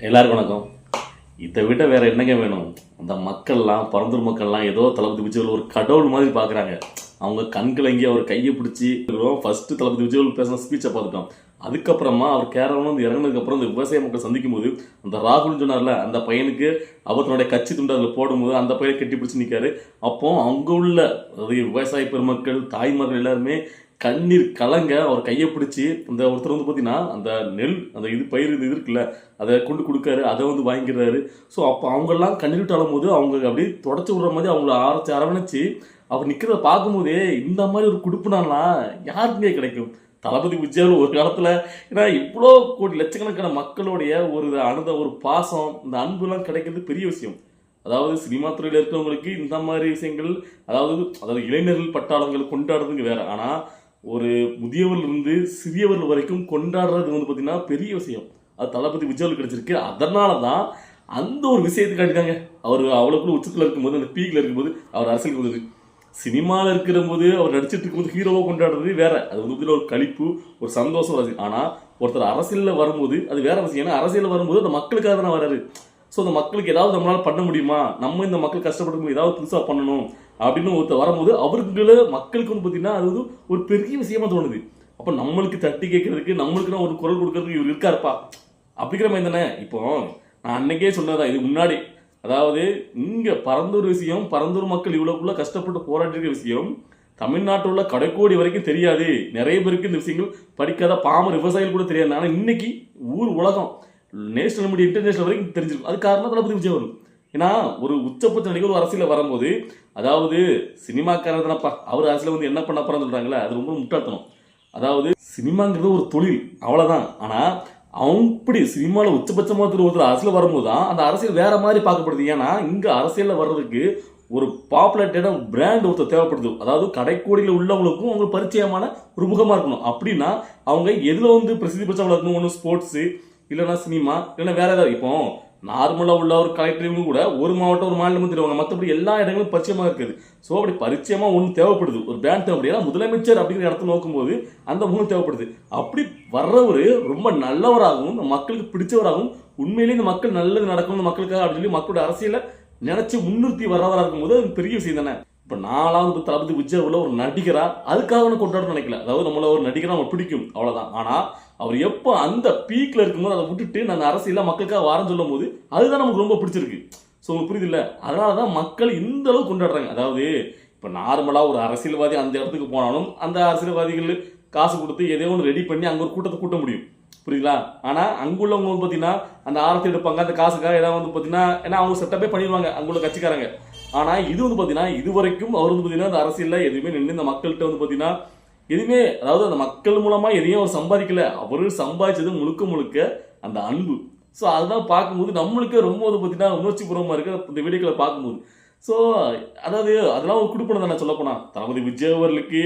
எல்லாருக்கும் வணக்கம். இதை விட வேற என்னங்க வேணும்? அந்த மக்கள்லாம் பரந்தூர் மக்கள்லாம் ஏதோ தளபதி விஜய் ஒரு கடவுள் மாதிரி பார்க்குறாங்க. அவங்க கண்கலங்கி அவர் கையை பிடிச்சி ஃபர்ஸ்ட் தளபதி விஜய் பேசின ஸ்பீச்சை பார்த்துட்டோம். அதுக்கப்புறமா அவர் கேரளம் வந்து இறங்கினதுக்கு அப்புறம் இந்த விவசாய மக்கள் சந்திக்கும் போது அந்த ராகுல் சொன்னார்ல அந்த பையனுக்கு அவர் தன்னுடைய கட்சி துண்டு அதில் போடும்போது அந்த பையனை கட்டி பிடிச்சி நிற்காரு அப்போ அங்கே உள்ள அதாவது விவசாய பெருமக்கள் தாய்மார்கள் எல்லாருமே கண்ணீர் கலங்க அவர் கையை பிடிச்சி அந்த ஒருத்தர் வந்து பார்த்தீங்கன்னா அந்த நெல் அந்த இது பயிர் இது இருக்குல்ல அதை கொண்டு கொடுக்காரு அதை வந்து வாங்கிக்கிறாரு. ஸோ அப்போ அவங்கெல்லாம் கண்ணீர் விட்டு அழும்போது அவங்க அப்படியே தொடச்சி விடுற மாதிரி அவங்கள ஆரச்சு அரவணைச்சு அவர் நிற்கிறத பார்க்கும்போதே இந்த மாதிரி ஒரு குடுப்புனாலாம் யாருக்குமே கிடைக்கும். தளபதி விஜயாவில் ஒரு காலத்தில் ஏன்னா இவ்வளோ கோடி லட்சக்கணக்கான மக்களுடைய ஒரு அனுத ஒரு பாசம் இந்த அன்புலாம் கிடைக்கிறது பெரிய விஷயம். அதாவது சினிமா துறையில் இருக்கிறவங்களுக்கு இந்த மாதிரி விஷயங்கள் அதாவது அதாவது இளைஞர்கள் பட்டாளங்கள் கொண்டாடுறதுங்க வேற. ஆனால் ஒரு முதியவர்லேருந்து இருந்து சிறியவர்கள் வரைக்கும் கொண்டாடுறது வந்து பார்த்தீங்கன்னா பெரிய விஷயம். அது தளபதி விஜய் கிடைச்சிருக்கு. அதனால தான் அந்த ஒரு விஷயத்தை காட்டிட்டாங்க அவர் அவ்வளோக்குள்ள உச்சத்தில் இருக்கும்போது அந்த பீக்கில் இருக்கும்போது அவர் அரசியலுக்கு வந்தது. சினிமாவில் இருக்கிற போது அவர் நடிச்சிட்டு இருக்கும்போது ஹீரோவாக கொண்டாடுறது வேற. அது வந்து ஒரு கழிப்பு ஒரு சந்தோஷம் வருது. ஆனால் ஒருத்தர் அரசியலில் வரும்போது அது வேற விஷயம். ஏன்னா அரசியலில் வரும்போது அந்த மக்களுக்காக தானே வராரு. ஸோ அந்த மக்களுக்கு ஏதாவது நம்மளால் பண்ண முடியுமா? நம்ம இந்த மக்கள் கஷ்டப்பட்டு ஏதாவது புதுசாக பண்ணணும். அப்படின்னு ஒருத்தர் வரும்போது அவர்கள மக்களுக்கு வந்து பார்த்தீங்கன்னா அது வந்து ஒரு பெரிய விஷயமா தோணுது. அப்போ நம்மளுக்கு தட்டி கேட்கறதுக்கு நம்மளுக்கு ஒரு குரல் கொடுக்கறதுக்கு இவர் இருக்காருப்பா. அப்படிங்கிற மாதிரி தானே? இப்போ நான் அன்னைக்கே சொன்னதான் இது முன்னாடி. அதாவது இங்கே பரந்தூர் விஷயம் பரந்தூர் மக்கள் இவ்வளோக்குள்ள கஷ்டப்பட்டு போராடி இருக்கிற விஷயம் தமிழ்நாட்டில் உள்ள கடைக்கோடி வரைக்கும் தெரியாது. நிறைய பேருக்கு இந்த விஷயங்கள் படிக்காத பாமர் விவசாயிகள் கூட தெரியாது. ஆனால் இன்னைக்கு ஊர் உலகம் நேஷனல் மீடியா இன்டர்நேஷனல் வரைக்கும் தெரிஞ்சிருக்கும் அது காரணம் தளபதி விஜய் வரும் ஏன்னா ஒரு உச்சபட்ச நடிகர் ஒரு வரும்போது அதாவது சினிமாக்காரர் தானப்பா அவர் அரசியல் வந்து என்ன பண்ண போறான்னு சொல்றாங்களே அது ரொம்ப முட்டாள்தனம். அதாவது சினிமாங்கிறது ஒரு தொழில் அவ்வளவுதான். ஆனா அப்படி சினிமாவில் உச்சபட்சமாக திரு ஒருத்தர் அரசியல் வரும்போது தான் அந்த அரசியல் வேற மாதிரி பார்க்கப்படுது. ஏன்னா இங்கே அரசியலில் வர்றதுக்கு ஒரு பாப்புலேட்டடான பிராண்ட் ஒருத்தர் தேவைப்படுது. அதாவது கடைக்கோடியில் உள்ளவங்களுக்கும் அவங்களுக்கு பரிச்சயமான ஒரு முகமாக இருக்கணும். அப்படின்னா அவங்க எதில் வந்து பிரசித்தி பெற்றவங்களா இருக்கணும்? ஒன்று ஸ்போர்ட்ஸு இல்லைன்னா சினிமா இல்லைன்னா வேற ஏதாவது. இப்போ நார்மலாக உள்ள ஒரு கலெக்டரும் கூட ஒரு மாவட்டம் ஒரு மாநிலம் தெரிவாங்க மற்றபடி எல்லா இடங்களும் பரிச்சயமாக இருக்குது. ஸோ அப்படி பரிச்சயமாக ஒன்று தேவைப்படுது. ஒரு பிராண்ட் தேவைப்படுது. முதலமைச்சர் அப்படிங்கிற இடத்த நோக்கும்போது அந்த மூணு தேவைப்படுது. அப்படி வர்றவர் ரொம்ப நல்லவராகவும் இந்த மக்களுக்கு பிடிச்சவராகவும் உண்மையிலேயே இந்த மக்கள் நல்லது நடக்கும் மக்களுக்காக அப்படின்னு சொல்லி மக்களோட அரசியலை நினைச்சு முன்னிறுத்தி வர்றவராக இருக்கும்போது அது பெரிய விஷயம் தானே? இப்போ நாலாவது தளபதி விஜய் உள்ள ஒரு நடிகரா அதுக்காக நான் கொண்டாடணும்னு நினைக்கல. அதாவது நம்மள ஒரு நடிகராக நம்ம பிடிக்கும். அவ்வளோதான் ஆனால் அவர் எப்போ அந்த பீக்கில் இருக்கும்போது அதை விட்டுட்டு நான் அரசியலாக மக்களுக்காக வாரம் சொல்லும் போது அதுதான் நமக்கு ரொம்ப பிடிச்சிருக்கு. ஸோ உங்களுக்கு புரியுது இல்லை அதனால தான் மக்கள் இந்த அளவுக்கு கொண்டாடுறாங்க. அதாவது இப்போ நார்மலாக ஒரு அரசியல்வாதி அந்த இடத்துக்கு போனாலும் அந்த அரசியல்வாதிகள் காசு கொடுத்து எதையோ ஒன்று ரெடி பண்ணி அங்கே ஒரு கூட்டத்தை கூட்ட முடியும். புரியுங்களா ஆனால் அங்குள்ளவங்க வந்து பார்த்தீங்கன்னா அந்த ஆரத்தி எடுப்பாங்க. அந்த காசுக்காக ஏதாவது வந்து பார்த்தீங்கன்னா ஏன்னா அவங்க செட்டப்பே பண்ணிடுவாங்க. அங்குள்ள கட்சிக்காரங்க. ஆனால் இது வந்து பார்த்தீங்கன்னா இது வரைக்கும் அவர் வந்து பார்த்தீங்கன்னா அந்த அரசியலில் எதுவுமே நின்று இந்த மக்கள்கிட்ட வந்து பார்த்தீங்கன்னா எதுவுமே அதாவது அந்த மக்கள் மூலமாக எதையும் அவர் சம்பாதிக்கல. அவரு சம்பாதிச்சது முழுக்க முழுக்க அந்த அன்பு. ஸோ அதெல்லாம் பார்க்கும்போது நம்மளுக்கே ரொம்ப வந்து பார்த்தீங்கன்னா உணர்ச்சி பூர்வமாக இருக்கு இந்த வீடியோக்களை பார்க்கும்போது. ஸோ அதாவது அதெல்லாம் ஒரு கொடுப்பனை தானே சொல்லப்போனா தளபதி விஜய் அவர்களுக்கு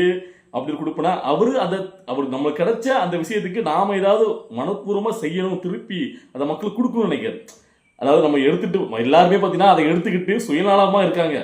அப்படி ஒரு கொடுப்பனா. அவரு அதை அவர் நம்மளுக்கு கிடைச்ச அந்த விஷயத்துக்கு நாம் ஏதாவது மனப்பூர்வமாக செய்யணும் திருப்பி அதை மக்களுக்கு கொடுக்கணும்னு நினைக்கிறார். அதாவது நம்ம எடுத்துட்டு எல்லாருமே பார்த்தீங்கன்னா அதை எடுத்துக்கிட்டு சுயநலமாக இருக்காங்க.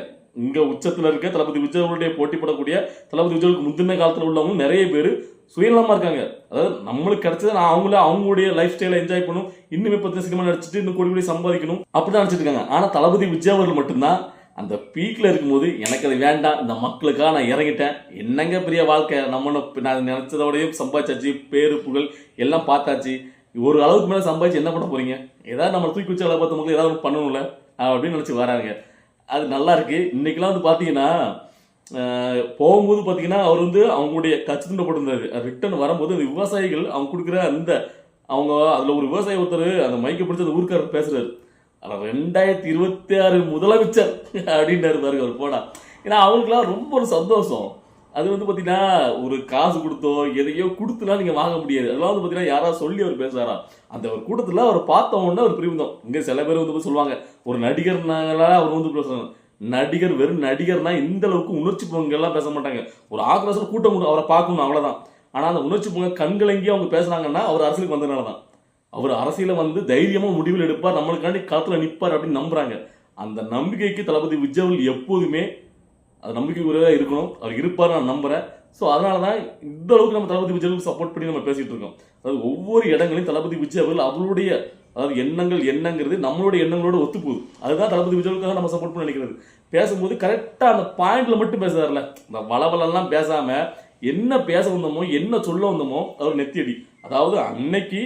இங்கே உச்சத்தில் இருக்க தளபதி விஜய் போட்டிப்படக்கூடிய தளபதி விஜய்க்கு முந்தின காலத்தில் உள்ளவங்க நிறைய பேர் சுயநலமாக இருக்காங்க. அதாவது நம்மளுக்கு கிடைச்சது நான் அவங்கள அவங்களுடைய லைஃப் ஸ்டைலை என்ஜாய் பண்ணணும். இன்னுமே பத்து சினிமா நடிச்சுட்டு இன்னும் கூடி கூடி சம்பாதிக்கணும். அப்படிதான் நினைச்சிட்டு இருக்காங்க. ஆனால் தளபதி விஜய் அவர்கள் மட்டும்தான் அந்த பீக்கில் இருக்கும்போது எனக்கு அது வேண்டாம் இந்த மக்களுக்காக நான் இறங்கிட்டேன். என்னங்க பெரிய வாழ்க்கை? நம்ம நான் நினச்சதோடையும் சம்பாதிச்சாச்சு பேரு புகழ் எல்லாம் பார்த்தாச்சு. ஒரு அளவுக்கு மேலே சம்பாதிச்சு என்ன பண்ண போறீங்க? ஏதாவது நம்ம தூக்கி வச்சு வேலை பார்த்த மக்கள் ஏதாவது பண்ணணும்ல? அப்படின்னு நினச்சி வராங்க. அது நல்லா இருக்கு. இன்னைக்கெல்லாம் வந்து பார்த்தீங்கன்னா போகும்போது பார்த்தீங்கன்னா அவர் வந்து அவங்களுடைய கட்சி துண்டப்பட்டிருந்தாரு ரிட்டர்ன் வரும்போது அந்த விவசாயிகள் அவங்க கொடுக்குற அந்த அவங்க அதில் ஒரு விவசாயி ஒருத்தர் அந்த மைக்கை பிடிச்சி அந்த ஊருக்காரர் பேசுறாரு. ஆனால் ரெண்டாயிரத்தி இருபத்தி ஆறு முதலமைச்சர்! அப்படின்றாரு பாருங்க அவர் போனா. ஏன்னா அவங்களுக்குலாம் ரொம்ப ஒரு சந்தோஷம். அது வந்து பார்த்தீங்கன்னா ஒரு காசு கொடுத்தோ எதையோ கொடுத்துலாம் நீங்கள் வாங்க முடியாது. அதெல்லாம் வந்து பார்த்தீங்கன்னா யாராவது சொல்லி அவர் பேசுகிறாரா அந்த ஒரு கூட்டத்தில் அவர் பார்த்தவொன்னே ஒரு பிரிவிந்தம் இங்கே சில பேர் வந்து சொல்லுவாங்க ஒரு நடிகர்னாங்களா அவர் வந்து பேசுவாங்க நடிகர் வெறும் நடிகர்னா இந்த அளவுக்கு உணர்ச்சி பொங்கல்லாம் பேச மாட்டாங்க. ஒரு ஆக்ரோஷம் கூட்டம் கூட அவரை பார்க்கணும் அவ்வளோதான் ஆனால் அந்த உணர்ச்சி பொங்க கண்கலங்கி அவங்க பேசுனாங்கன்னா அவர் அரசியலுக்கு வந்ததுனால தான் அவர் அரசியல வந்து தைரியமாக முடிவில் எடுப்பார் நம்மளுக்காண்டி களத்துல நிற்பார் அப்படின்னு நம்புகிறாங்க அந்த நம்பிக்கைக்கு தளபதி விஜய் எப்போதுமே அது நம்பிக்கை உரியதாக இருக்கணும். அவர் இருப்பார் நான் நம்புகிறேன் ஸோ அதனால தான் இந்த அளவுக்கு நம்ம தளபதி விஜய் சப்போர்ட் பண்ணி நம்ம பேசிகிட்டு இருக்கோம். அதாவது ஒவ்வொரு இடங்களையும் தளபதி விஜய் அவர்கள் அவருடைய அதாவது எண்ணங்கள் என்னங்கிறது நம்மளுடைய எண்ணங்களோட ஒத்து போகுது அதுதான் தளபதி விஜயவுக்காக நம்ம சப்போர்ட் பண்ணி நினைக்கிறது. பேசும்போது கரெக்டாக அந்த பாயிண்ட்ல மட்டும் பேசுறாருல. இந்த வளவலெல்லாம் பேசாமல் என்ன பேச வந்தோமோ என்ன சொல்ல வந்தோமோ அவர் நெத்தியடி. அதாவது அன்னைக்கு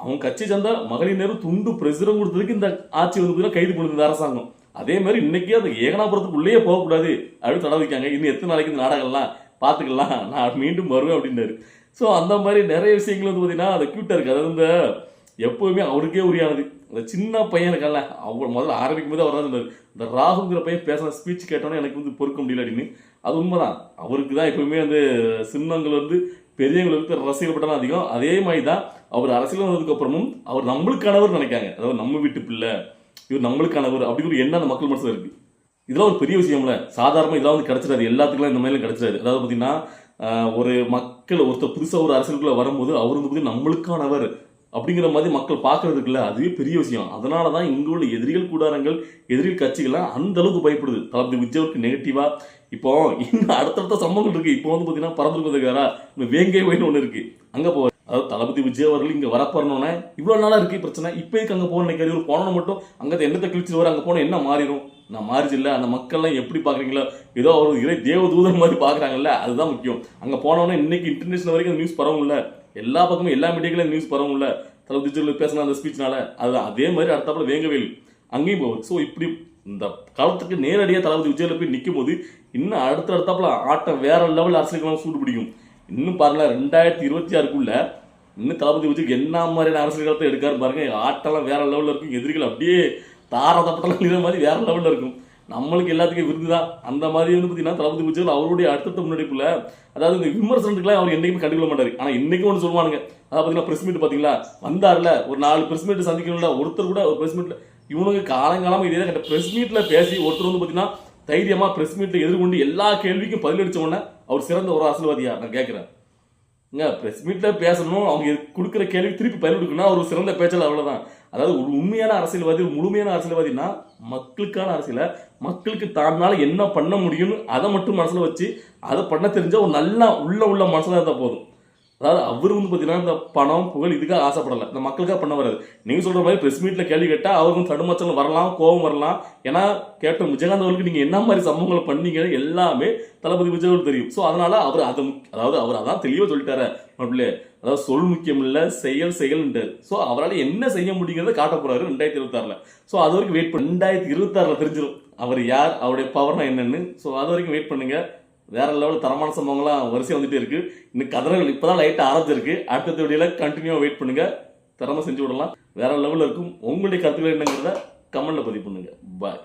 அவங்க கட்சி சேர்ந்த மகளிர் நேரம் துண்டு பிரசுரம் கொடுத்ததுக்கு இந்த ஆட்சி வந்து கைது பண்ணுது இந்த அரசாங்கம். அதே மாதிரி இன்னைக்கு அந்த ஏகனாபுரத்துக்குள்ளேயே போகக்கூடாது. அப்படின்னு தடை வைக்காங்க இன்னும் எத்தனை நாளைக்கு இந்த நாடகம்லாம் பார்த்துக்கலாம். நான் மீண்டும் வருவேன் அப்படின்னாரு. ஸோ அந்த மாதிரி நிறைய விஷயங்கள் வந்து பார்த்தீங்கன்னா அது க்யூட்டாக இருக்குது அதாவது இந்த எப்போவுமே அவருக்கே உரியானது. அந்த சின்ன பையன் இருக்கான்ல அவ்வளோ முதல்ல ஆரம்பிக்கும் போது அவர் தான் சொன்னாரு, இந்த ராகுங்கிற பையன் பேசின ஸ்பீச் கேட்டோன்னே எனக்கு வந்து பொறுக்க முடியல அப்படின்னு. அது உண்மைதான். அவருக்கு தான் எப்பவுமே வந்து சின்னங்கள் வந்து பெரியவங்களுக்கு ரசிகர் பட்டம் அதிகம். அதே மாதிரி தான் அவர் அரசியல் வந்ததுக்கு அப்புறமும் அவர் நம்மளுக்கானவர் நினைக்காங்க அதாவது நம்ம வீட்டு பிள்ளை இவர் நம்மளுக்கானவர் அப்படி ஒரு எண்ணம் அந்த மக்கள் மனசில் இருக்கு. இதெல்லாம் ஒரு பெரிய விஷயம்ல. சாதாரணமாக இதெல்லாம் வந்து கிடச்சிடாது. எல்லாத்துக்குலாம் இந்த மாதிரிலாம் கிடச்சிடாது. அதாவது பார்த்தீங்கன்னா ஒரு மக்கள் ஒருத்தர் புதுசா ஒரு அரசியலுக்குள்ள வரும்போது அவர் வந்து பார்த்தீங்கன்னா நம்மளுக்கானவர் அப்படிங்கிற மாதிரி மக்கள் பார்க்கறதுக்குல்ல அதுவே பெரிய விஷயம். அதனால தான் இங்க உள்ள எதிரிகள் கூடாரங்கள் எதிரிகள் கட்சிகள்லாம் அந்த அளவுக்கு பயப்படுது. தளபதி விஜய்க்கு நெகட்டிவா இப்போ இன்னும் அடுத்தடுத்த சம்பவங்கள் இருக்கு. இப்போ வந்து பார்த்தீங்கன்னா பறந்துருக்கிறதுக்காரா வந்துருக்காரா வேங்கை வயின்னு ஒன்று இருக்கு. அங்க போ அதாவது தளபதி விஜய் அவர்கள் இங்கே வரப்போறனோன்னே இவ்வளோ நாளாக இருக்கு பிரச்சனை. இப்போ எதுக்கு அங்கே போகணும் நினைக்காது ஒரு போனோம் மட்டும் அங்கே என்னத்தை கிழிச்சு வர அங்கே போனால் என்ன மாறிடும்? நான் மாறிச்சில்ல அந்த மக்கள்லாம் எப்படி பார்க்குறீங்களோ ஏதோ ஒரு இறை தேவதூதன் மாதிரி பார்க்குறாங்கல்ல அதுதான் முக்கியம். அங்கே போனோன்னே இன்னைக்கு இன்டர்நேஷனல் வரைக்கும் நியூஸ் பரவும்ல எல்லா பக்கமும் எல்லா மீடியாக்களும் நியூஸ் பரவும்ல தளபதி விஜய் பேசின அந்த ஸ்பீச்னால அதுதான் அதே மாதிரி அடுத்தாப்புல வேங்கவேல் அங்கேயும் போகுது ஸோ இப்படி இந்த காலத்துக்கு நேரடியாக தளபதி விஜயில் போய் நிற்கும் போது இன்னும் அடுத்த அடுத்தாப்புல ஆட்டம் வேற லெவல் அரசியலுக்கெல்லாம் சூடு பிடிக்கும். இன்னும் பாருங்க ரெண்டாயிரத்தி இருபத்தி ஆறுக்குள்ள இன்னும் தளபதி விஜய்க்கு என்ன மாதிரியான அரசியல் காலத்தை எடுக்காரு பாருங்க. ஆட்டெல்லாம் வேற லெவலில் இருக்கும். எதிரிகள் அப்படியே தார தப்பட்டெல்லாம் இருக்கிற மாதிரி வேற லெவலில் இருக்கும். நம்மளுக்கு எல்லாத்துக்கும் விருது தான் அந்த மாதிரி வந்து பார்த்தீங்கன்னா தளபதி விஜய் அவருடைய அடுத்தடுத்த முன்னெடுப்பில் அதாவது இந்த விமர்சனத்துக்குலாம் அவர் என்றைக்குமே கண்டுக்கொள்ள மாட்டார். ஆனால் இன்னைக்கு ஒன்று சொல்லுவானுங்க. அதாவது பார்த்தீங்கன்னா பிரஸ் மீட் பார்த்தீங்களா வந்தார்ல ஒரு நாலு பிரஸ் மீட் சந்திக்கணும்ல ஒருத்தர் கூட ஒரு பிரஸ் மீட்டில் இவனுக்கு காலங்காலமாக இதே கட்ட பிரஸ் மீட்டில் பேசி ஒருத்தர் வந்து பார்த்தீங்கன்னா தைரியமாக பிரஸ் மீட்டில் எதிர்கொண்டு எல்லா கேள்விக்கும் பதிலளித்த உடனே அவர் சிறந்த ஒரு அரசியல்வாதியா? நான் கேட்குறேன் இங்க ப்ரெஸ் மீட்டில் பேசணும் அவங்க கொடுக்குற கேள்வி திருப்பி பதில் கொடுக்கணும் ஒரு சிறந்த பேச்சாளர் அவ்வளோதான் அதாவது ஒரு உண்மையான அரசியல்வாதி முழுமையான அரசியல்வாதினா மக்களுக்கான அரசியலை மக்களுக்கு தானால என்ன பண்ண முடியும்னு அதை மட்டும் மனசில் வச்சு அதை பண்ண தெரிஞ்சால் ஒரு நல்லா உள்ள உள்ள மனசில் இருந்தால் போதும். அதாவது அவர் வந்து பார்த்தீங்கன்னா இந்த பணம் புகழ் இதுக்காக ஆசைப்படலை. இந்த மக்களுக்காக பண்ண வராது. நீங்கள் சொல்கிற மாதிரி ப்ரெஸ் மீட்டில் கேள்வி கேட்டால் அவருக்கும் தடுமாச்சல் வரலாம் கோபம் வரலாம். ஏன்னா கேப்டன் விஜயகாந்த் அவர்களுக்கு நீங்கள் என்ன மாதிரி சம்பவங்களை பண்ணீங்க எல்லாமே தளபதி விஜய் தெரியும். ஸோ அதனால் அவர் அதை அதாவது அவர் அதான் தெளிவாக சொல்லிட்டாரு மாப்பிள்ளை அதாவது சொல் முக்கியம் இல்லை செயல் செயல்ன்றார். ஸோ அவரால் என்ன செய்ய முடியுங்கிறத காட்ட போகிறாரு ரெண்டாயிரத்தி இருபத்தாறில். ஸோ அது வரைக்கும் வெயிட் பண்ணி ரெண்டாயிரத்தி இருபத்தாறுல தெரிஞ்சிடும் அவர் யார் அவருடைய பவர்னா என்னென்னு. ஸோ அது வரைக்கும் வெயிட் பண்ணுங்கள் வேற லெவல் தரமான சம்பவங்கள்லாம் வரிசையாக வந்துட்டு இருக்கு. இன்னும் கதறல் இப்பதான் லைட்டாக ஆரம்பிச்சிருக்கு. அடுத்த வீடியோவில் கண்டினியூவா வெயிட் பண்ணுங்க. திறமை செஞ்சு விடலாம். வேற லெவலில் இருக்கும். உங்களுடைய கருத்துக்கள் என்னங்கிறத கமெண்ட்டில் பதிவு பண்ணுங்க. பாய்